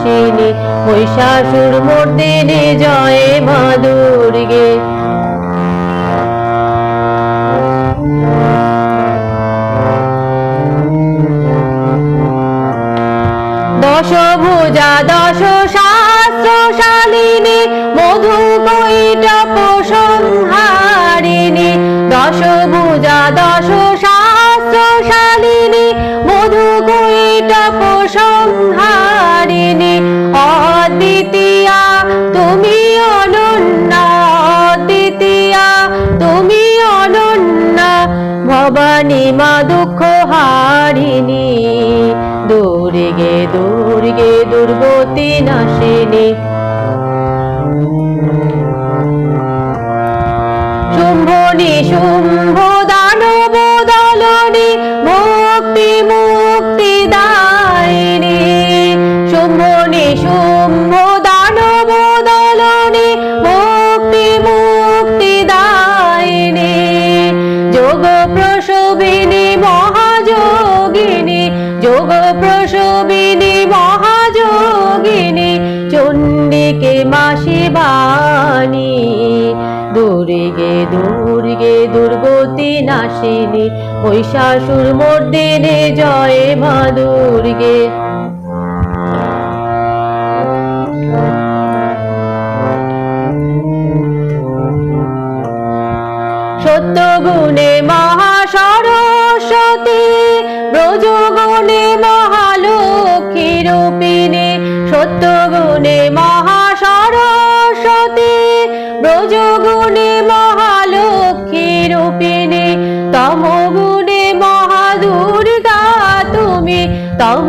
নাশিনী মহিষাসুর মর্দিনে জয় মা দুর্গে দশ ভুজা দশ শাস্ত্র শালিনী মধু দশ ভুজা দশ শাস্ত্র শালিনী মধু ভবানী মা দুঃখ হারিণী দুর্গে দুর্গে দুর্গতি নাশিনী। শুম্ভনি শুম্ভ প্রসবিনী মহাযোগিনী, যোগ প্রসবিনী মহাযোগিনী বাণী। দুর্গে দুর্গে, দুর্গতি নাশিনী মর্দিনে জয় মা দুর্গে। সত্য গুণে মহা ব্রজ গুণে মহালক্ষ্মী রূপিণী সত্য গুণে মহা ব্রজ গুণে মহালক্ষ্মী রূপিণে তম গুণে মহাদুর্গা তুমি, তম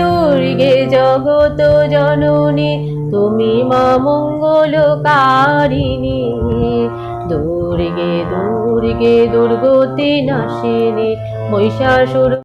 দুর্গে জগত জননী তুমি মা মঙ্গলকারিণী। দুর্গে দুর্গে দুর্গতি নাশিনী মহিষাসুর